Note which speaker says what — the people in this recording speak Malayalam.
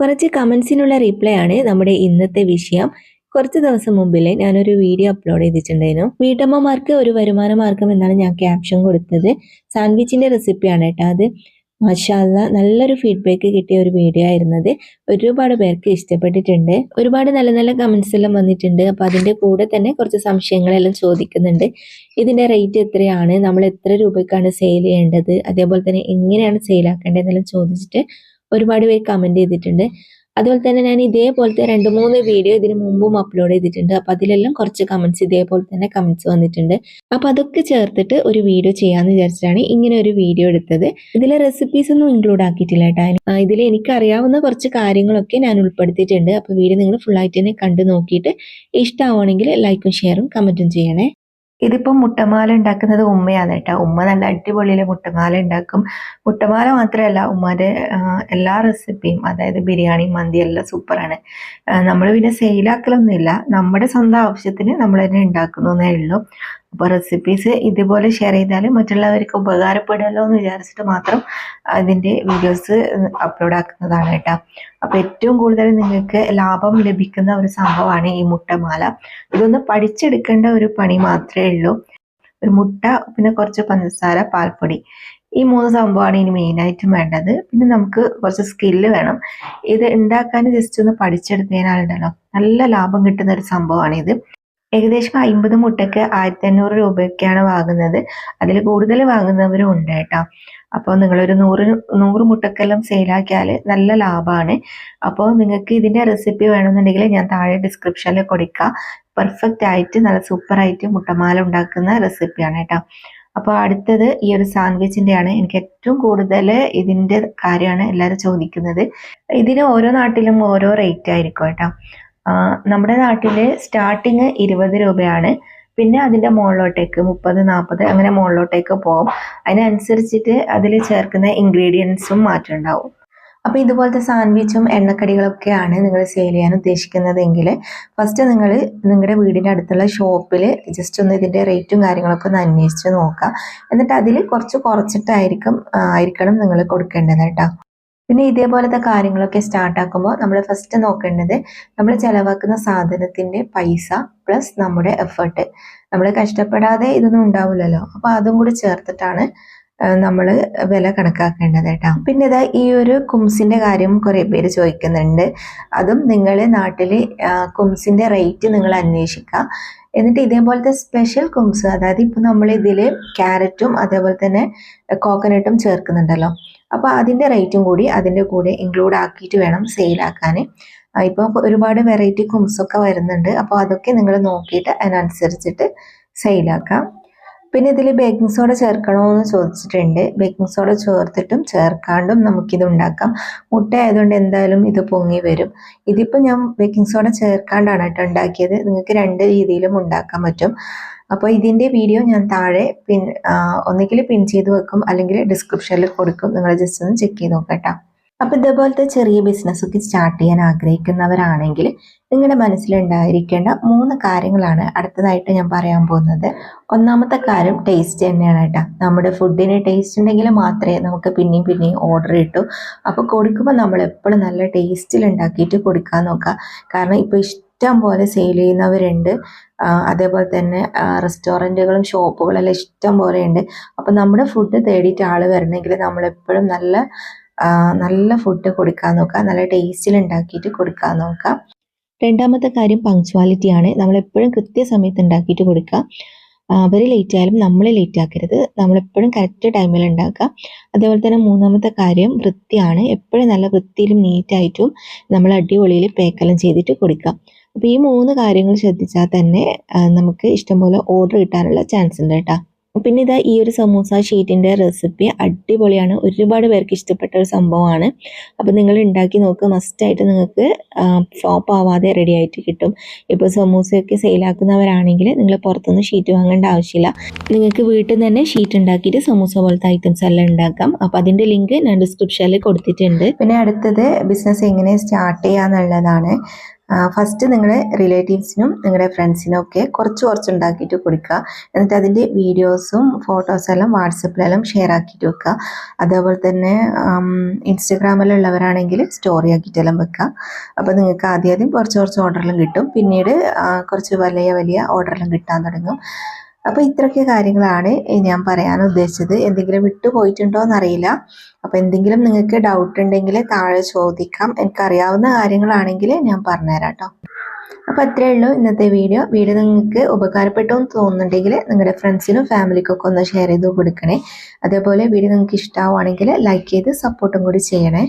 Speaker 1: കുറച്ച് കമൻസിനുള്ള റിപ്ലൈ ആണ് നമ്മുടെ ഇന്നത്തെ വിഷയം. കുറച്ച് ദിവസം മുമ്പിലെ ഞാനൊരു വീഡിയോ അപ്ലോഡ് ചെയ്തിട്ടുണ്ടായിരുന്നു. വീട്ടമ്മമാർക്ക് ഒരു വരുമാന മാർഗം എന്നാണ് ഞാൻ ക്യാപ്ഷൻ കൊടുത്തത്. സാൻഡ്വിച്ചിന്റെ റെസിപ്പിയാണ് കേട്ടോ അത്. മഷാല നല്ലൊരു ഫീഡ്ബാക്ക് കിട്ടിയ ഒരു വീഡിയോ ആയിരുന്നത്. ഒരുപാട് പേർക്ക് ഇഷ്ടപ്പെട്ടിട്ടുണ്ട്. ഒരുപാട് നല്ല നല്ല കമൻസ് എല്ലാം വന്നിട്ടുണ്ട്. അപ്പൊ അതിന്റെ കൂടെ തന്നെ കുറച്ച് സംശയങ്ങളെല്ലാം ചോദിക്കുന്നുണ്ട്. ഇതിന്റെ റേറ്റ് എത്രയാണ്? നമ്മൾ എത്ര രൂപയ്ക്കാണ് സെയിൽ ചെയ്യേണ്ടത്? അതേപോലെ തന്നെ എങ്ങനെയാണ് സെയിൽ ആക്കേണ്ടതെന്നെല്ലാം ചോദിച്ചിട്ട് ഒരുപാട് പേര് കമന്റ് ചെയ്തിട്ടുണ്ട്. അതുപോലെ തന്നെ ഞാൻ ഇതേപോലത്തെ രണ്ട് മൂന്ന് വീഡിയോ ഇതിനു മുമ്പും അപ്ലോഡ് ചെയ്തിട്ടുണ്ട്. അപ്പോൾ അതിലെല്ലാം കുറച്ച് കമന്റ്സ് ഇതേപോലെ തന്നെ കമന്റ്സ് വന്നിട്ടുണ്ട്. അപ്പോൾ അതൊക്കെ ചേർത്തിട്ട് ഒരു വീഡിയോ ചെയ്യാമെന്ന് വിചാരിച്ചിട്ടാണ് ഇങ്ങനെ ഒരു വീഡിയോ എടുത്തത്. ഇതിലെ റെസിപ്പീസ് ഒന്നും ഇൻക്ലൂഡ് ആക്കിയിട്ടില്ല കേട്ടോ. ഇതിൽ എനിക്കറിയാവുന്ന കുറച്ച് കാര്യങ്ങളൊക്കെ ഞാൻ ഉൾപ്പെടുത്തിയിട്ടുണ്ട്. അപ്പോൾ വീഡിയോ നിങ്ങൾ ഫുൾ ആയിട്ട് തന്നെ കണ്ടു നോക്കിയിട്ട് ഇഷ്ടമാവുകയാണെങ്കിൽ ലൈക്കും ഷെയറും കമന്റും ചെയ്യണേ. ഇതിപ്പോൾ മുട്ടമാല ഉണ്ടാക്കുന്നത് ഉമ്മയാണ് കേട്ടോ. ഉമ്മ നല്ല അടിപൊളിയിൽ മുട്ടമാല ഉണ്ടാക്കും. മുട്ടമാല മാത്രമല്ല ഉമ്മാന്റെ എല്ലാ റെസിപ്പിയും അതായത് ബിരിയാണി മന്തി എല്ലാം സൂപ്പറാണ്. നമ്മൾ പിന്നെ സെയിലാക്കലൊന്നുമില്ല നമ്മുടെ സ്വന്തം ആവശ്യത്തിന് നമ്മൾ തന്നെ ഉണ്ടാക്കുന്നേ ഉള്ളൂ. അപ്പോൾ റെസിപ്പീസ് ഇതുപോലെ ഷെയർ ചെയ്താൽ മറ്റുള്ളവർക്ക് ഉപകാരപ്പെടുമല്ലോ എന്ന് വിചാരിച്ചിട്ട് മാത്രം അതിന്റെ വീഡിയോസ് അപ്ലോഡ് ആക്കുന്നതാണ് കേട്ടോ. അപ്പോൾ ഏറ്റവും കൂടുതൽ നിങ്ങൾക്ക് ലാഭം ലഭിക്കുന്ന ഒരു സംഭവമാണ് ഈ മുട്ടമാല. ഇതൊന്ന് പഠിച്ചെടുക്കേണ്ട ഒരു പണി മാത്രമേ ഉള്ളൂ. ഒരു മുട്ട പിന്നെ കുറച്ച് പഞ്ചസാര പാൽപ്പൊടി. ഈ മൂന്ന് സംഭവമാണ് ഇനി മെയിനായിട്ടും വേണ്ടത്. പിന്നെ നമുക്ക് കുറച്ച് സ്കില്ല് വേണം. ഇത് ഉണ്ടാക്കാൻ ജസ്റ്റ് ഒന്ന് പഠിച്ചെടുത്തതിനാലുണ്ടല്ലോ. നല്ല ലാഭം കിട്ടുന്ന ഒരു സംഭവമാണ് ഇത്. ഏകദേശം അമ്പത് മുട്ടയ്ക്ക് ആയിരത്തി അഞ്ഞൂറ് രൂപയൊക്കെയാണ് വാങ്ങുന്നത്. അതിൽ കൂടുതൽ വാങ്ങുന്നവരും ഉണ്ട് കേട്ടോ. അപ്പോൾ നിങ്ങളൊരു നൂറ് നൂറ് മുട്ടക്കെല്ലാം സെയിലാക്കിയാൽ നല്ല ലാഭമാണ്. അപ്പോൾ നിങ്ങൾക്ക് ഇതിന്റെ റെസിപ്പി വേണമെന്നുണ്ടെങ്കിൽ ഞാൻ താഴെ ഡിസ്ക്രിപ്ഷനിൽ കൊടുക്കാം. പെർഫെക്റ്റ് ആയിട്ട് നല്ല സൂപ്പർ ആയിട്ട് മുട്ടമാല ഉണ്ടാക്കുന്ന റെസിപ്പിയാണ് കേട്ടോ. അപ്പോൾ അടുത്തത് ഈ ഒരു സാൻഡ്വിച്ചിന്റെയാണ് എനിക്ക് ഏറ്റവും കൂടുതൽ ഇതിന്റെ കാര്യമാണ് എല്ലാവരും ചോദിക്കുന്നത്. ഇതിന് ഓരോ നാട്ടിലും ഓരോ റേറ്റ് ആയിരിക്കും കേട്ടോ. നമ്മുടെ നാട്ടിൽ സ്റ്റാർട്ടിങ് ഇരുപത് രൂപയാണ്. പിന്നെ അതിന്റെ മുകളിലോട്ടേക്ക് മുപ്പത് നാൽപ്പത് അങ്ങനെ മുകളിലോട്ടേക്ക് പോകും. അതിനനുസരിച്ചിട്ട് അതിൽ ചേർക്കുന്ന ഇൻഗ്രീഡിയൻസും മാറ്റം ഉണ്ടാവും. അപ്പോൾ ഇതുപോലത്തെ സാൻഡ്വിച്ചും എണ്ണക്കടികളൊക്കെയാണ് നിങ്ങൾ സെയിൽ ചെയ്യാൻ ഉദ്ദേശിക്കുന്നതെങ്കിൽ ഫസ്റ്റ് നിങ്ങൾ നിങ്ങളുടെ വീടിന്റെ അടുത്തുള്ള ഷോപ്പിൽ ജസ്റ്റ് ഒന്ന് ഇതിന്റെ റേറ്റും കാര്യങ്ങളൊക്കെ ഒന്ന് അന്വേഷിച്ച് നോക്കുക. എന്നിട്ട് അതിൽ കുറച്ച് കുറച്ചിട്ടായിരിക്കും ആയിരിക്കണം നിങ്ങൾ കൊടുക്കേണ്ടത് കേട്ടോ. പിന്നെ ഇതേപോലത്തെ കാര്യങ്ങളൊക്കെ സ്റ്റാർട്ട് ആക്കുമ്പോൾ നമ്മൾ ഫസ്റ്റ് നോക്കേണ്ടത് നമ്മൾ ചിലവാക്കുന്ന സാധനത്തിന്റെ പൈസ പ്ലസ് നമ്മുടെ എഫേർട്ട് നമ്മൾ കഷ്ടപ്പെടാതെ ഇതൊന്നും ഉണ്ടാവില്ലല്ലോ. അപ്പോൾ അതും കൂടി ചേർത്തിട്ടാണ് നമ്മൾ വില കണക്കാക്കേണ്ടത് കേട്ടോ പിന്നെ ഇതാ ഈ ഒരു കുംസിന്റെ കാര്യം കുറേ പേര് ചോദിക്കുന്നുണ്ട്. അതും നിങ്ങൾ നാട്ടിൽ കുംസിന്റെ റേറ്റ് നിങ്ങൾ അന്വേഷിക്കുക എന്നിട്ട് ഇതേപോലത്തെ സ്പെഷ്യൽ കുംസ് അതായത് ഇപ്പം നമ്മൾ ഇതിൽ ക്യാരറ്റും അതേപോലെ തന്നെ കോക്കനട്ടും ചേർക്കുന്നുണ്ടല്ലോ. അപ്പോൾ അതിന്റെ റേറ്റും കൂടി അതിന്റെ കൂടെ ഇൻക്ലൂഡ് ആക്കിയിട്ട് വേണം സെയിലാക്കാൻ ഇപ്പോൾ ഒരുപാട് വെറൈറ്റി കുംസൊക്കെ വരുന്നുണ്ട്. അപ്പോൾ അതൊക്കെ നിങ്ങൾ നോക്കിയിട്ട് അതിനനുസരിച്ചിട്ട് സെയിലാക്കാം. പിന്നെ ഇതിൽ ബേക്കിംഗ് സോഡ ചേർക്കണോ എന്ന് ചോദിച്ചിട്ടുണ്ട്. ബേക്കിംഗ് സോഡ ചേർത്തിട്ടും ചേർക്കാണ്ടും നമുക്കിത് ഉണ്ടാക്കാം. മുട്ട ആയതുകൊണ്ട് എന്തായാലും ഇത് പൊങ്ങി വരും. ഇതിപ്പോൾ ഞാൻ ബേക്കിംഗ് സോഡ ചേർക്കാണ്ടാണ് കേട്ടോ ഉണ്ടാക്കിയത്. നിങ്ങൾക്ക് രണ്ട് രീതിയിലും ഉണ്ടാക്കാൻ പറ്റും. അപ്പോൾ ഇതിന്റെ വീഡിയോ ഞാൻ താഴെ പിൻ ഒന്നുകിൽ പിൻ ചെയ്ത് വെക്കും അല്ലെങ്കിൽ ഡിസ്ക്രിപ്ഷനിൽ കൊടുക്കും. നിങ്ങൾ ജസ്റ്റ് ഒന്ന് ചെക്ക് ചെയ്ത് നോക്കട്ടോ അപ്പോൾ ഇതേപോലത്തെ ചെറിയ ബിസിനസ് ഒക്കെ സ്റ്റാർട്ട് ചെയ്യാൻ ആഗ്രഹിക്കുന്നവരാണെങ്കിൽ നിങ്ങളുടെ മനസ്സിലുണ്ടായിരിക്കേണ്ട മൂന്ന് കാര്യങ്ങളാണ് അടുത്തതായിട്ട് ഞാൻ പറയാൻ പോകുന്നത്. ഒന്നാമത്തെ കാര്യം ടേസ്റ്റ് തന്നെയാണ് കേട്ടോ. നമ്മുടെ ഫുഡിന് ടേസ്റ്റ് ഉണ്ടെങ്കിൽ മാത്രമേ നമുക്ക് പിന്നെയും പിന്നെയും ഓർഡർ കിട്ടൂ. അപ്പോൾ കൊടുക്കുമ്പോൾ നമ്മൾ എപ്പോഴും നല്ല ടേസ്റ്റിൽ ഉണ്ടാക്കിയിട്ട് കൊടുക്കാൻ നോക്കുക. കാരണം ഇപ്പോൾ ഇഷ്ടം പോലെ സെയിൽ ചെയ്യുന്നവരുണ്ട്. അതേപോലെ തന്നെ റെസ്റ്റോറന്റുകളും ഷോപ്പുകളെല്ലാം ഇഷ്ടം പോലെ ഉണ്ട് അപ്പോൾ നമ്മുടെ ഫുഡ് തേടിയിട്ട് ആൾ വരണമെങ്കിൽ നമ്മളെപ്പോഴും നല്ല നല്ല ഫുഡ് കൊടുക്കാൻ നോക്കുക നല്ല ടേസ്റ്റിൽ ഉണ്ടാക്കിയിട്ട് കൊടുക്കാൻ നോക്കുക രണ്ടാമത്തെ കാര്യം പങ്ക്ച്വാലിറ്റിയാണ് നമ്മളെപ്പോഴും കൃത്യസമയത്ത് ഉണ്ടാക്കിയിട്ട് കൊടുക്കുക. അവർ ലേറ്റ് ആയാലും നമ്മൾ ലേറ്റ് ആക്കരുത്. നമ്മളെപ്പോഴും കറക്റ്റ് ടൈമിൽ ഉണ്ടാക്കുക അതേപോലെ തന്നെ മൂന്നാമത്തെ കാര്യം വൃത്തിയാണ്. എപ്പോഴും നല്ല വൃത്തിയിലും നീറ്റായിട്ടും നമ്മൾ അടിപൊളിയിൽ പേക്കെല്ലാം ചെയ്തിട്ട് കൊടുക്കുക. അപ്പോൾ ഈ മൂന്ന് കാര്യങ്ങൾ ശ്രദ്ധിച്ചാൽ തന്നെ നമുക്ക് ഇഷ്ടംപോലെ ഓർഡർ കിട്ടാനുള്ള ചാൻസ് ഉണ്ട് കേട്ടോ. പിന്നെ ഇതാ ഈ ഒരു സമൂസ ഷീറ്റിന്റെ റെസിപ്പി അടിപൊളിയാണ്. ഒരുപാട് പേർക്ക് ഇഷ്ടപ്പെട്ട ഒരു സംഭവമാണ്. അപ്പോൾ നിങ്ങൾ ഉണ്ടാക്കി നോക്കുക മസ്റ്റായിട്ട് നിങ്ങൾക്ക് ഫ്ലോപ്പ് ആവാതെ റെഡി ആയിട്ട് കിട്ടും. ഇപ്പോൾ സമൂസയൊക്കെ സെയിലാക്കുന്നവരാണെങ്കിൽ നിങ്ങൾ പുറത്തുനിന്ന് ഷീറ്റ് വാങ്ങേണ്ട ആവശ്യമില്ല. നിങ്ങൾക്ക് വീട്ടിൽ നിന്ന് തന്നെ ഷീറ്റ് ഉണ്ടാക്കിയിട്ട് സമൂസ പോലത്തെ ഐറ്റംസ് എല്ലാം ഉണ്ടാക്കാം. അപ്പോൾ അതിന്റെ ലിങ്ക് ഞാൻ ഡിസ്ക്രിപ്ഷനിൽ കൊടുത്തിട്ടുണ്ട്. പിന്നെ അടുത്തത് ബിസിനസ് എങ്ങനെ സ്റ്റാർട്ട് ചെയ്യാന്നുള്ളതാണ്. ഫസ്റ്റ് നിങ്ങളുടെ റിലേറ്റീവ്സിനും നിങ്ങളുടെ ഫ്രണ്ട്സിനും ഒക്കെ കുറച്ച് കുറച്ച് ഉണ്ടാക്കിയിട്ട് കൊടുക്കുക. എന്നിട്ട് അതിന്റെ വീഡിയോസും ഫോട്ടോസും എല്ലാം വാട്സപ്പിലെല്ലാം ഷെയർ ആക്കിയിട്ട് വെക്കുക. അതേപോലെ തന്നെ ഇൻസ്റ്റഗ്രാമിലുള്ളവരാണെങ്കിൽ സ്റ്റോറി ആക്കിയിട്ടെല്ലാം വെക്കുക. അപ്പോൾ നിങ്ങൾക്ക് ആദ്യം ആദ്യം കുറച്ച് കുറച്ച് ഓർഡറിലും കിട്ടും. പിന്നീട് കുറച്ച് വലിയ വലിയ ഓർഡറിലും കിട്ടാൻ തുടങ്ങും. അപ്പോൾ ഇത്രയൊക്കെ കാര്യങ്ങളാണ് ഞാൻ പറയാൻ ഉദ്ദേശിച്ചത്. എന്തെങ്കിലും വിട്ടുപോയിട്ടുണ്ടോ എന്നറിയില്ല അപ്പോൾ എന്തെങ്കിലും നിങ്ങൾക്ക് ഡൗട്ട് ഉണ്ടെങ്കിൽ താഴെ ചോദിക്കാം. എനിക്കറിയാവുന്ന കാര്യങ്ങളാണെങ്കിൽ ഞാൻ പറഞ്ഞുതരാം കേട്ടോ അപ്പോൾ അത്രയേ ഉള്ളൂ ഇന്നത്തെ വീഡിയോ. വീഡിയോ നിങ്ങൾക്ക് ഉപകാരപ്പെട്ടു എന്ന് തോന്നുന്നുണ്ടെങ്കിൽ നിങ്ങളുടെ ഫ്രണ്ട്സിനും ഫാമിലിക്കൊക്കെ ഒന്ന് ഷെയർ ചെയ്ത് കൊടുക്കണേ. അതേപോലെ വീഡിയോ നിങ്ങൾക്ക് ഇഷ്ടമാവുകയാണെങ്കിൽ ലൈക്ക് ചെയ്ത് സപ്പോർട്ടും കൂടി ചെയ്യണേ.